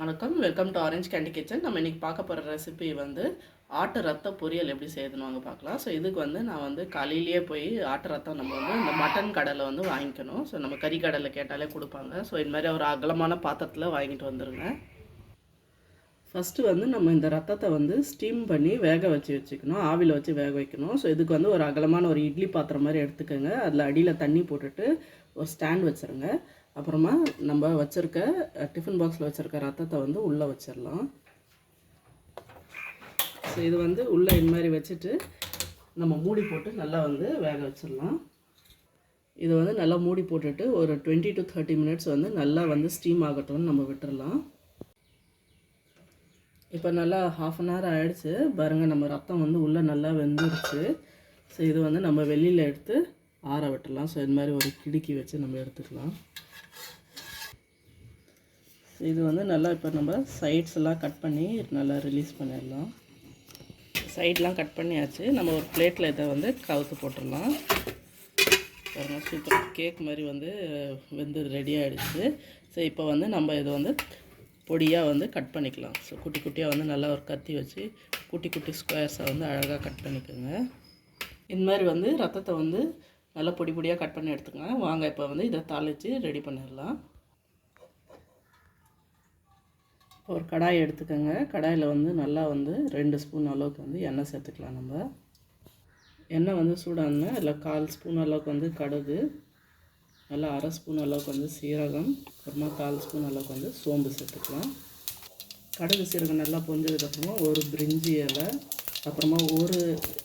வணக்கம். Welcome to orange candy kitchen நம்ம இன்றைக்கி பார்க்க போகிற ரெசிபி வந்து ஆட்டு ரத்த பொரியல் எப்படி செய்யுதுன்னு வாங்க பார்க்கலாம். ஸோ இதுக்கு வந்து நான் வந்து காலையிலேயே போய் ஆட்டு ரத்தம் நம்ம வந்து இந்த மட்டன் கடலை வந்து வாங்கிக்கணும். ஸோ நம்ம கறி கடலை கேட்டாலே கொடுப்பாங்க. ஸோ இந்த மாதிரி ஒரு அகலமான பாத்திரத்தில் வாங்கிட்டு வந்துடுங்க ஃபஸ்ட்டு வந்து நம்ம இந்த ரத்தத்தை வந்து ஸ்டீம் பண்ணி வேக வச்சு வச்சுக்கணும். ஆவியில் வச்சு வேக வைக்கணும். ஸோ இதுக்கு வந்து ஒரு அகலமான ஒரு இட்லி பாத்திரம் மாதிரி எடுத்துக்கோங்க. அதில் அடியில் தண்ணி போட்டுட்டு ஒரு ஸ்டாண்ட் வச்சுருங்க. அப்புறமா நம்ம வச்சுருக்க டிஃபன் பாக்ஸில் வச்சுருக்க ரத்தத்தை வந்து உள்ளே வச்சிடலாம் ஸோ இது வந்து உள்ளே இந்த மாதிரி வச்சுட்டு நம்ம மூடி போட்டு நல்லா வந்து வேக வச்சிடலாம் இது வந்து நல்லா மூடி போட்டுட்டு ஒரு டுவெண்ட்டி டு தேர்ட்டி மினிட்ஸ் வந்து நல்லா வந்து ஸ்டீம் ஆகட்டும்னு நம்ம விட்டுடலாம் இப்போ நல்லா ஹாஃப் அன் ஹவர் ஆகிடுச்சு பாருங்கள் நம்ம ரத்தம் வந்து உள்ளே நல்லா வெந்துருச்சு. ஸோ இது வந்து நம்ம வெளியில் எடுத்து ஆற விட்டுடலாம் ஸோ இது மாதிரி ஒரு கிடுக்கி வச்சு நம்ம எடுத்துக்கலாம். இது வந்து நல்லா இப்போ நம்ம சைட்ஸ் எல்லாம் கட் பண்ணி நல்லா ரிலீஸ் பண்ணிடலாம். சைட்லாம் கட் பண்ணியாச்சு. நம்ம ஒரு பிளேட்டில் இதை வந்து கவுத்து போட்டுடலாம். பாருங்கள் சூப்பர் கேக் மாதிரி வந்து வெந்து ரெடி ஆகிடுச்சு ஸோ இப்போ வந்து நம்ம இதை வந்து பொடியாக வந்து கட் பண்ணிக்கலாம். ஸோ குட்டி குட்டியாக வந்து நல்லா ஒரு கத்தி வச்சு குட்டி குட்டி ஸ்கொயர்ஸை வந்து அழகாக கட் பண்ணிக்கோங்க. இந்த மாதிரி வந்து ரத்தத்தை வந்து நல்லா பொடி பொடியாக கட் பண்ணி எடுத்துக்கோங்க வாங்க இப்போ வந்து இதை தாளித்து ரெடி பண்ணிடலாம். ஒரு கடாய் எடுத்துக்கோங்க. கடாயில் வந்து நல்லா வந்து ரெண்டு ஸ்பூன் அளவுக்கு வந்து எண்ணெய் சேர்த்துக்கலாம் நம்ம. எண்ணெய் வந்து சூடான இல்லை கால் ஸ்பூன் அளவுக்கு வந்து கடுகு நல்லா அரை ஸ்பூன் அளவுக்கு வந்து சீரகம் அப்புறமா கால் ஸ்பூன் அளவுக்கு வந்து சோம்பு சேர்த்துக்கலாம். கடுகு சீரகம் நல்லா பொஞ்சதுக்கப்புறமா ஒரு பிரிஞ்சி இலை அப்புறமா ஒரு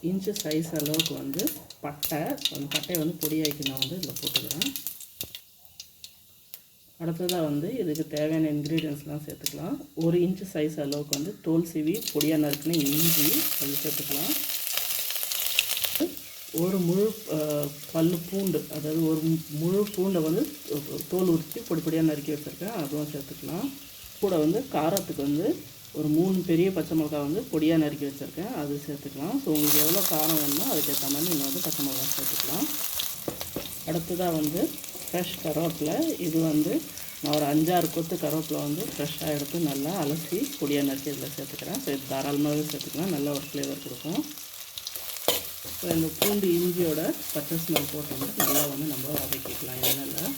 இன்ச்சு சைஸ் அளவுக்கு வந்து பட்டை. அந்த பட்டையை வந்து பொடியாக்கி நான் வந்து இதில் போட்டுக்கிறேன். அடுத்ததாக வந்து இதுக்கு தேவையான இன்க்ரீடியன்ஸ்லாம் சேர்த்துக்கலாம். ஒரு இன்ச்சு சைஸ் அளவுக்கு வந்து தோல் சீவி பொடியாக நறுக்குன்னு இஞ்சி அது சேர்த்துக்கலாம். ஒரு முழு பல் பூண்டு அதாவது ஒரு முழு பூண்டை வந்து தோல் உரித்து பொடி பொடியாக நறுக்கி வச்சுருக்கேன். அதுவும் சேர்த்துக்கலாம். கூட வந்து காரத்துக்கு வந்து ஒரு மூணு பெரிய பச்சை மிளகா வந்து பொடியாக நறுக்கி வச்சுருக்கேன். அது சேர்த்துக்கலாம். ஸோ உங்களுக்கு எவ்வளோ காரம் வேணுமோ அதுக்கேற்ற மாதிரி நீங்கள் வந்து பச்சை மிளகா சேர்த்துக்கலாம். அடுத்ததாக வந்து ஃப்ரெஷ் கருவேப்பிலை. இது வந்து நான் ஒரு அஞ்சாறு கொத்து கருவேப்பிலை வந்து ஃப்ரெஷ்ஷாக எடுத்து நல்லா அலசி பொடியாக நறுக்கி இதில் சேர்த்துக்கிறேன். ஸோ இது தாராளமாகவே சேர்த்துக்கலாம். நல்ல ஒரு ஃப்ளேவர் கொடுக்கும். ஸோ இந்த பூண்டு இஞ்சியோட பச்சை ஸ்மெல் போட்டு வந்து நல்லா வந்து நம்ம வதக்கிக்கலாம் எண்ணெயில்.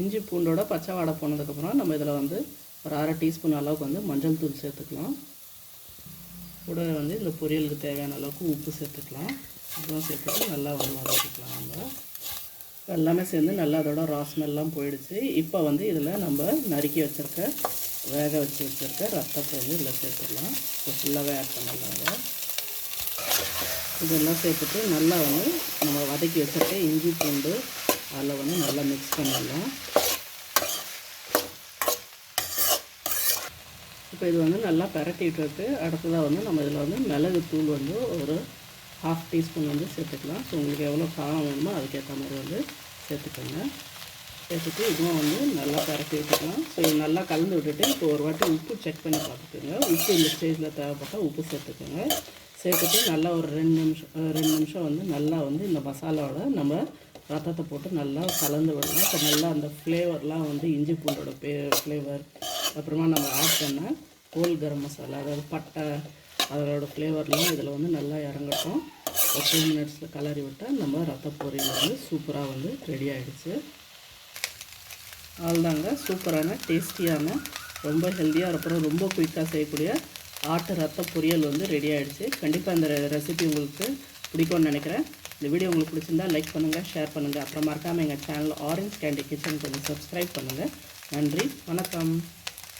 இஞ்சி பூண்டோட பச்சை வாடை போனதுக்கப்புறம் நம்ம இதில் வந்து ஒரு அரை டீஸ்பூன் அளவுக்கு வந்து மஞ்சள் தூள் சேர்த்துக்கலாம். கூட வந்து இந்த பொரியலுக்கு தேவையான அளவுக்கு உப்பு சேர்த்துக்கலாம். இதெல்லாம் சேர்த்துட்டு நல்லா வந்து வதக்கிக்கலாம். எல்லாமே சேர்ந்து நல்லா அதோட ராஸ்மெல்லாம் போயிடுச்சு. இப்போ வந்து இதில் நம்ம நறுக்கி வச்சுருக்க வேக வச்சு வச்சுருக்க ரத்தத்தை வந்து இதில் சேர்த்துடலாம். இப்போ ஃபுல்லாகவே ஆட் பண்ணலாம் இதெல்லாம் சேர்த்துட்டு நல்லா வந்து நம்ம வதக்கி வச்சுருக்க இஞ்சி பூண்டு அதில் வந்து நல்லா மிக்ஸ் பண்ணிடலாம். இப்போ இது வந்து நல்லா பரட்டிட்டு இருக்கு. அடுத்ததாக வந்து நம்ம இதில் வந்து மிளகு தூள் வந்து ஒரு ஹாஃப் டீஸ்பூன் வந்து சேர்த்துக்கலாம். ஸோ உங்களுக்கு எவ்வளோ காரம் வேணுமோ அதுக்கேற்ற மாதிரி வந்து சேர்த்துக்கோங்க சேர்த்துட்டு இதுவும் வந்து நல்லா பரப்பி விட்டுக்கலாம் ஸோ இது நல்லா கலந்து விட்டுட்டு இப்போ ஒரு வாட்டி உப்பு செக் பண்ணி பார்த்துக்கோங்க. உப்பு இந்த ஸ்டேஜில் தேவைப்பட்டால் உப்பு சேர்த்துக்கோங்க. சேர்த்துட்டு நல்லா ஒரு ரெண்டு நிமிஷம் ரெண்டு நிமிஷம் வந்து நல்லா வந்து இந்த மசாலாவோட நம்ம ரத்தத்தை போட்டு நல்லா கலந்து விடலாம். இப்போ நல்லா அந்த ஃப்ளேவர்லாம் வந்து இஞ்சி பூண்டோட பே ஃப்ளேவர் அப்புறமா நம்ம ஆட் பண்ண கோல் கரம் மசாலா அதாவது பட்டை அதோட ஃப்ளேவர்லாம் இதில் வந்து நல்லா இறங்கட்டும். ஒரு டூ மினிட்ஸில் கலரி விட்டால் நம்ம ரத்த பொரியல் வந்து சூப்பராக வந்து ரெடி ஆகிடுச்சு அவ்வளோதாங்க சூப்பரான டேஸ்டியான ரொம்ப ஹெல்த்தியாக அப்புறம் ரொம்ப குயிக்காக செய்யக்கூடிய ஆட்டு ரத்த பொரியல் வந்து ரெடி ஆகிடுச்சு கண்டிப்பாக இந்த ரெசிபி உங்களுக்கு பிடிக்கும்னு நினைக்கிறேன். இந்த வீடியோ உங்களுக்கு பிடிச்சிருந்தா லைக் பண்ணுங்கள் ஷேர் பண்ணுங்கள் அப்புறம் மறக்காமல் எங்கள் சேனல் ஆரஞ்ச் கேண்டி கிச்சன் கொஞ்சம் சப்ஸ்கிரைப் பண்ணுங்கள் நன்றி. வணக்கம்.